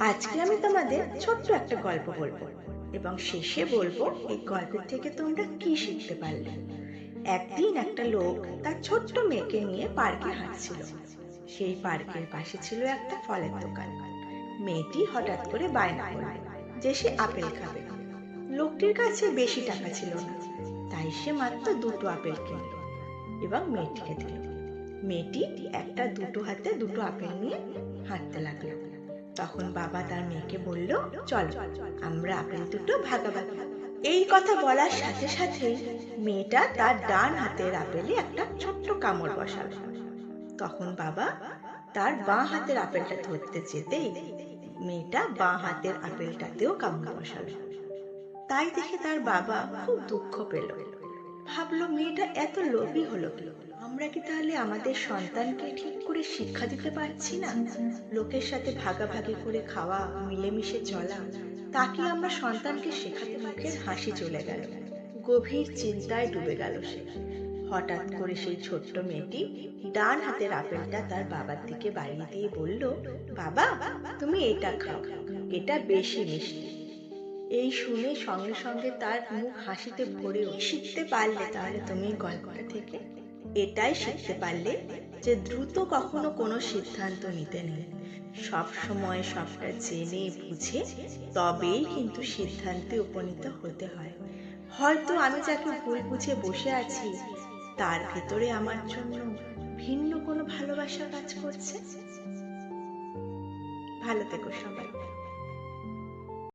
আজকে আমি তোমাদের ছোট্ট একটা গল্প বলব, এবং শেষে বলব এই গল্পের থেকে তোমরা কি শিখতে পারলে। একদিন একটা লোক তার ছোট্ট মেয়েকে নিয়ে পার্কে হাঁটছিল। সেই পার্কের পাশে ছিল একটা ফলের দোকান। মেয়েটি হঠাৎ করে বায়না করল যে সে আপেল খাবে। লোকটির কাছে বেশি টাকা ছিল না, তাই সে মাত্র দুটো আপেল কিনল এবং মেয়েটিকে দিল। মেয়েটি একটা দুটো হাতে দুটো আপেল নিয়ে হাঁটতে লাগল। তখন বাবা তার মেয়েকে বলল, চল, আমরা আপেল দুটো ভাগাভাগি। এই কথা বলার সাথে সাথেই মেয়েটা তার ডান হাতের আপেলে একটা ছোট্ট কামড় বসালো। তখন বাবা তার বাঁ হাতের আপেলটা ধরতে যেতেই মেয়েটা বাঁ হাতের আপেলটাতেও কামড় বসাল। তাই দেখে তার বাবা খুব দুঃখ পেল। ভাবলো মেয়েটা এত লোভী হলো আমরা কি তাহলে আমাদের সন্তানকে ঠিক করে শিক্ষা দিতে পারছি না? লোকের সাথে ভাগাভাগি করে খাওয়া, মিলেমিশে চলা, তা কি আমরা সন্তানকে শেখাতে মুখের হাসি চলে গেল? গভীর চিন্তায় ডুবে গেল সে। হঠাৎ করে সেই ছোট্ট মেয়েটি ডান হাতের আপেলটা তার বাবার দিকে বাড়িয়ে দিয়ে বলল, বাবা, তুমি এটা খাও। এটা বেশি মিষ্টি। এই শুনে সঙ্গে সঙ্গে তার মুখ হাসিতে ভরে। শিখতে পারলে তাহলে তুমি গল্পটা থেকে এটাই শিখতে পারলে যে দ্রুত কখনো কোনো সিদ্ধান্ত নিতে নেই। সব সময় সবটা জেনে বুঝে তবেই কিন্তু সিদ্ধান্তে উপনীত হতে হয়। হয়তো আমি যাকে ভুল বুঝে বসে আছি, তার ভেতরে আমার জন্য ভিন্ন কোনো ভালোবাসা কাজ করছে? ভালো থেকো সবাই।